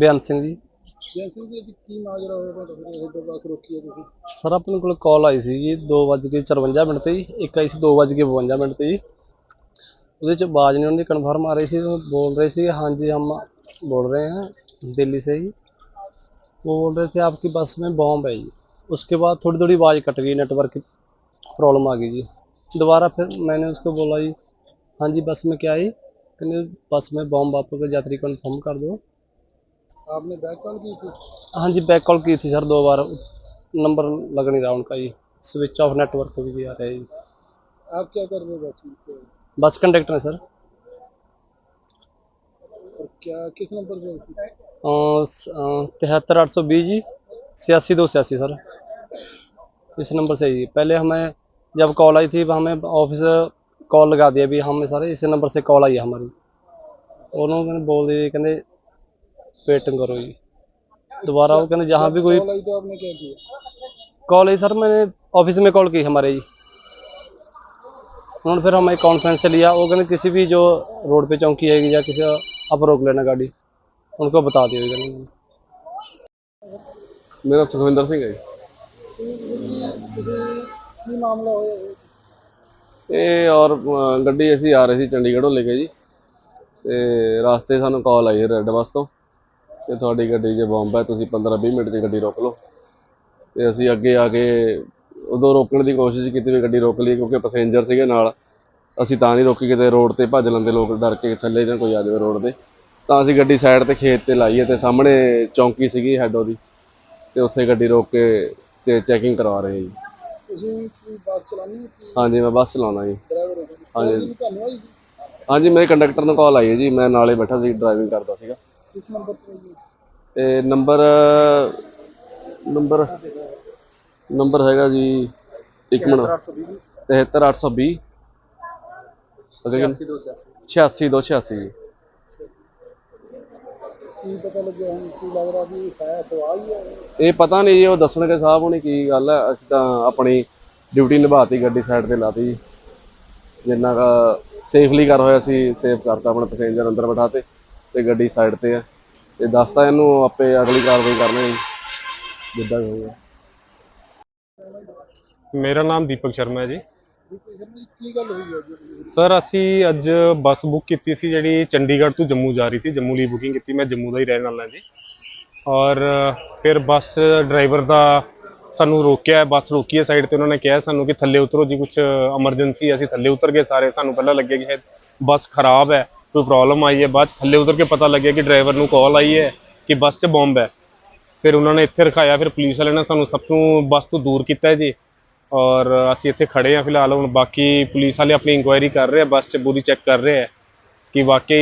ਬਿਆਨ ਸਿੰਘ ਜੀ ਜੈਸੇ ਜੀ ਅੱਜ ਕੀ ਮਾਜਰਾ ਹੋਇਆ ਤੁਹਾਡਾ ਫਿਰ ਇਹ ਬੱਸ ਰੋਕੀ ਹੈ ਤੁਸੀਂ ਸਰ ਆਪਣੇ ਕੋਲ ਕਾਲ ਆਈ ਸੀ ਜੀ 2:54 ਮਿੰਟ ਤੇ ਜੀ ਇੱਕ ਆਈ ਸੀ 2:52 ਮਿੰਟ ਤੇ ਜੀ ਉਹਦੇ ਚ ਬਾਜ ਨੇ ਉਹਨਾਂ ਦੀ ਕਨਫਰਮ ਆ ਰਹੀ ਸੀ ਉਹ बोल रहे थे हाँ जी हम बोल रहे हैं दिल्ली से ही वो बोल रहे थे आपकी बस में बॉम्ब है जी उसके बाद थोड़ी थोड़ी आवाज़ कट गई नेटवर्क की प्रॉब्लम आ गई जी दोबारा फिर मैंने उसको बोला जी हाँ जी बस में क्या है कहने बस में बॉम्ब आपको यात्री कन्फर्म कर दो आपने बैक कॉल की थी हाँ जी बैक कॉल की थी सर दो बार नंबर लग नहीं रहा उनका ये स्विच ऑफ नेटवर्क भी आ रहा है जी आप क्या कर रहे हो बस में तो बस कंडक्टर है सर और क्या किस नंबर पे थी तिहत्तर आठ सौ बीस जी छियासी दो छियासी सर इस नंबर से जी पहले हमें जब कॉल आई थी हमें ऑफिस कॉल लगा दिया भी हमें सर इस नंबर से कॉल आई है हमारी उन्होंने बोल दिया कहते वेटिंग करो जी दोबारा वो कहते जहाँ भी कोई कॉल आई तो आपने क्या किया कॉल आई सर मैंने ऑफिस में कॉल की हमारे जी उन्होंने फिर हमें कॉन्फ्रेंस से लिया वो कहते किसी भी जो रोड पे चौकी है या किसी आप रोक लेना गाड़ी उनको बता दियो जी कहते ਮੇਰਾ ਸੁਖਵਿੰਦਰ ਸਿੰਘ ਹੈ ਜੀ। ਤੁਸੀਂ ਕੀ ਮਾਮਲਾ ਹੋਇਆ ਇਹ? ਇਹ ਔਰ ਅ, ਗੱਡੀ ਅਸੀਂ ਆ ਰਹੇ ਸੀ ਚੰਡੀਗੜ੍ਹੋਂ ਲੈ ਕੇ ਜੀ ਤੇ ਰਾਸਤੇ ਸਾਨੂੰ ਕਾਲ ਆਈ ਰੈੱਡ ਬੱਸ ਤੋਂ ਕਿ ਤੁਹਾਡੀ ਗੱਡੀ 'ਚ ਬੰਬ ਹੈ ਤੁਸੀਂ 15-20 ਮਿੰਟ 'ਚ ਗੱਡੀ ਰੋਕ ਲਓ। ਤੇ ਅਸੀਂ ਅੱਗੇ ਆ ਕੇ ਉਦੋਂ ਰੋਕਣ ਦੀ ਕੋਸ਼ਿਸ਼ ਕੀਤੀ ਵੀ ਗੱਡੀ ਰੋਕ ਲਈ ਕਿਉਂਕਿ ਪੈਸੇਂਜਰ ਸੀਗੇ ਨਾਲ। ਅਸੀਂ ਤਾਂ ਨਹੀਂ ਰੋਕੀ ਕਿਤੇ ਰੋਡ ਤੇ ਭੱਜ ਲੈਂਦੇ ਲੋਕ ਡਰ ਕੇ ਥੱਲੇ ਜਾਂ ਕੋਈ ਆ ਜਾਵੇ ਰੋਡ ਤੇ। ਤਾਂ ਅਸੀਂ ਗੱਡੀ ਸਾਈਡ ਤੇ ਖੇਤ ਤੇ ਲਾਈਏ ਤੇ ਸਾਹਮਣੇ ਚੌਂਕੀ ਸੀਗੀ ਹੈਡ ਉਹਦੀ। ਤੇ ਉੱਥੇ ਗੱਡੀ ਰੋਕ ਕੇ ਤੇ ਚੈਕਿੰਗ ਕਰਵਾ ਰਹੇ ਜੀ। ਤੁਸੀਂ ਕੀ ਬੱਸ ਚਲਾਉਂਦੇ ਹੋ ਕਿ ਹਾਂਜੀ ਮੈਂ ਬੱਸ ਚਲਾਉਂਦਾ ਜੀ। ਡਰਾਈਵਰ ਹੋ ਹਾਂਜੀ। ਤੁਹਾਨੂੰ ਆਈ? ਹਾਂਜੀ ਮੇਰੇ ਕੰਡਕਟਰ ਨੂੰ ਕਾਲ ਆਈ ਹੈ ਜੀ ਮੈਂ ਨਾਲੇ ਬੈਠਾ ਸੀ ਡਰਾਈਵਿੰਗ ਕਰਦਾ ਸੀਗਾ। ਕਿਸ ਨੰਬਰ ਤੇ ਜੀ ਤੇ ਨੰਬਰ ਨੰਬਰ ਨੰਬਰ ਹੈਗਾ ਜੀ ਇੱਕ ਮਿੰਟ। 820 73820 ਅਗਰ 86 ਜੀ ਕੀ ਪਤਾ ਲੱਗਿਆ ਹੁਣ ਕੀ ਲੱਗ ਰਿਹਾ ਵੀ ਹੈ ਫਵਾ ਹੀ ਹੈ। ਇਹ ਪਤਾ ਨਹੀਂ ਜੀ ਉਹ ਦੱਸਣਗੇ ਸਾਹਿਬ ਹੁਣੀ ਕੀ ਗੱਲ ਹੈ। ਅਸੀਂ ਤਾਂ ਆਪਣੀ ਡਿਊਟੀ ਨਿਭਾਤੀ ਗੱਡੀ ਸਾਈਡ ਤੇ ਲਾਤੀ। ਜੀ ਜਿੰਨਾ ਸੇਫਲੀ ਕਰ ਹੋਇਆ ਸੀ ਸੇਫ ਕਰਤਾ ਆਪਣੇ ਪੈਸੇਂਜਰ ਅੰਦਰ ਬਿਠਾਤੇ ਤੇ ਗੱਡੀ ਸਾਈਡ ਤੇ ਹੈ ਤੇ ਦੱਸਤਾ ਇਹਨੂੰ ਆਪੇ ਅਗਲੀ ਕਾਰਵਾਈ ਕਰਨਾ ਜਿੱਦਾਂ ਹੋਊਗਾ। ਮੇਰਾ ਨਾਮ ਦੀਪਕ ਸ਼ਰਮਾ ਹੈ ਜੀ। ਦੀਪਕ ਸ਼ਰਮਾ ਜੀ ਕੀ ਗੱਲ ਹੋਈ ਹੈ ਜੀ ਸਰ ਅਸੀਂ ਅੱਜ ਬੱਸ ਬੁੱਕ ਕੀਤੀ ਸੀ ਜਿਹੜੀ ਚੰਡੀਗੜ੍ਹ ਤੋਂ ਜੰਮੂ ਜਾ ਰਹੀ ਸੀ। ਜੰਮੂ ਲਈ ਬੁਕਿੰਗ ਕੀਤੀ। ਮੈਂ ਜੰਮੂ ਦਾ ਹੀ ਰਹਿਣ ਵਾਲਾ ਜੀ। ਔਰ ਫਿਰ ਬੱਸ ਡਰਾਈਵਰ ਦਾ ਸਾਨੂੰ ਰੋਕਿਆ ਬੱਸ ਰੋਕੀ ਹੈ ਸਾਈਡ ਤੇ। ਉਹਨਾਂ ਨੇ ਕਿਹਾ ਸਾਨੂੰ ਕਿ ਥੱਲੇ ਉਤਰੋ ਜੀ। ਕੁਝ ਐਮਰਜੈਂਸੀ ਅਸੀਂ ਥੱਲੇ ਉਤਰ ਗਏ ਸਾਰੇ। ਸਾਨੂੰ ਪਹਿਲਾਂ ਲੱਗਿਆ ਕਿ ਬੱਸ ਖਰਾਬ ਹੈ। ਕੋਈ ਪ੍ਰੋਬਲਮ ਆਈ ਹੈ, ਬਾਅਦ 'ਚ ਥੱਲੇ ਉਤਰ ਕੇ ਪਤਾ ਲੱਗਿਆ ਕਿ ਡਰਾਈਵਰ ਨੂੰ ਕਾਲ ਆਈ ਹੈ ਕਿ ਬੱਸ 'ਚ ਬੰਬ ਹੈ। ਫਿਰ ਉਹਨਾਂ ਨੇ ਇੱਥੇ ਰਖਾਇਆ, ਫਿਰ ਪੁਲਿਸ ਵਾਲਿਆਂ ਨੇ ਸਾਨੂੰ ਸਭ ਤੋਂ ਬੱਸ ਤੋਂ ਦੂਰ ਕੀਤਾ ਜੀ। ਔਰ ਅਸੀਂ ਇੱਥੇ ਖੜੇ ਹਾਂ ਫਿਲਹਾਲ, ਹੁਣ ਬਾਕੀ ਪੁਲਿਸ ਵਾਲੇ ਆਪਣੀ ਇਨਕੁਆਇਰੀ ਕਰ ਰਹੇ ਆ ਬੱਸ 'ਚ ਪੂਰੀ ਚੈੱਕ ਕਰ ਰਹੇ ਆ ਕਿ ਵਾਕਈ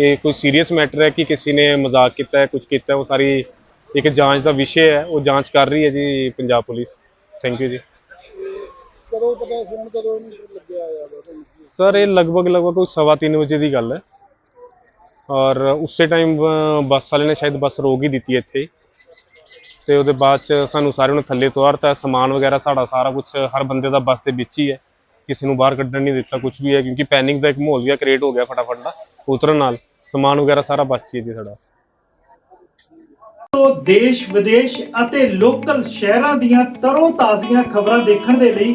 ਇਹ ਕੋਈ ਸੀਰੀਅਸ ਮੈਟਰ ਹੈ ਕਿ ਕਿਸੇ ਨੇ ਮਜ਼ਾਕ ਕੀਤਾ ਹੈ ਕੁਝ ਕੀਤਾ ਉਹ ਸਾਰੀ ਇੱਕ ਜਾਂਚ ਦਾ ਵਿਸ਼ੇ ਹੈ, ਉਹ ਜਾਂਚ ਕਰ ਰਹੀ ਹੈ ਜੀ ਪੰਜਾਬ ਪੁਲਿਸ। ਥੈਂਕ ਯੂ ਜੀ। ਕਦੋਂ ਪਤਾ ਫੋਨ ਕਦੋਂ ਨੂੰ ਲੱਗਿਆ ਆ ਤੁਹਾਨੂੰ ਸਰ ਇਹ ਲਗਭਗ ਲਗਭਗ ਕੋਈ ਸਵਾ ਤਿੰਨ ਵਜੇ ਦੀ ਗੱਲ ਹੈ। ਔਰ ਉਸੇ ਟਾਈਮ ਬੱਸ ਵਾਲੇ ਨੇ ਸ਼ਾਇਦ ਬੱਸ ਰੋਕ ਹੀ ਦਿੱਤੀ ਇੱਥੇ। ਤੇ ਉਹਦੇ ਬਾਅਦ ਚ ਸਾਨੂੰ ਸਾਰਿਆਂ ਨੂੰ ਥੱਲੇ ਉਤਾਰਤਾ ਸਮਾਨ ਵਗੈਰਾ ਸਾਡਾ ਸਾਰਾ ਕੁਝ ਹਰ ਬੰਦੇ ਦਾ ਬੱਸ ਦੇ ਵਿੱਚ ਹੀ ਹੈ। ਕਿਸੇ ਨੂੰ ਬਾਹਰ ਕੱਢਣ ਨਹੀਂ ਦਿੱਤਾ ਕੁਝ ਵੀ ਹੈ ਕਿਉਂਕਿ ਪੈਨਿਕ ਦਾ ਇੱਕ ਮਾਹੌਲ ਵੀ ਕ੍ਰੀਏਟ ਹੋ ਗਿਆ ਫਟਾਫਟ ਦਾ ਉਤਰਨ ਨਾਲ। ਸਮਾਨ ਵਗੈਰਾ ਸਾਰਾ ਬੱਸ 'ਚ ਹੀ ਹੈ ਜੀ ਸਾਡਾ। ਤੋਂ ਦੇਸ਼ ਵਿਦੇਸ਼ ਅਤੇ ਲੋਕਲ ਸ਼ਹਿਰਾਂ ਦੀਆਂ ਤਰੋ ਤਾਜ਼ੀਆਂ ਖਬਰਾਂ ਦੇਖਣ ਦੇ ਲਈ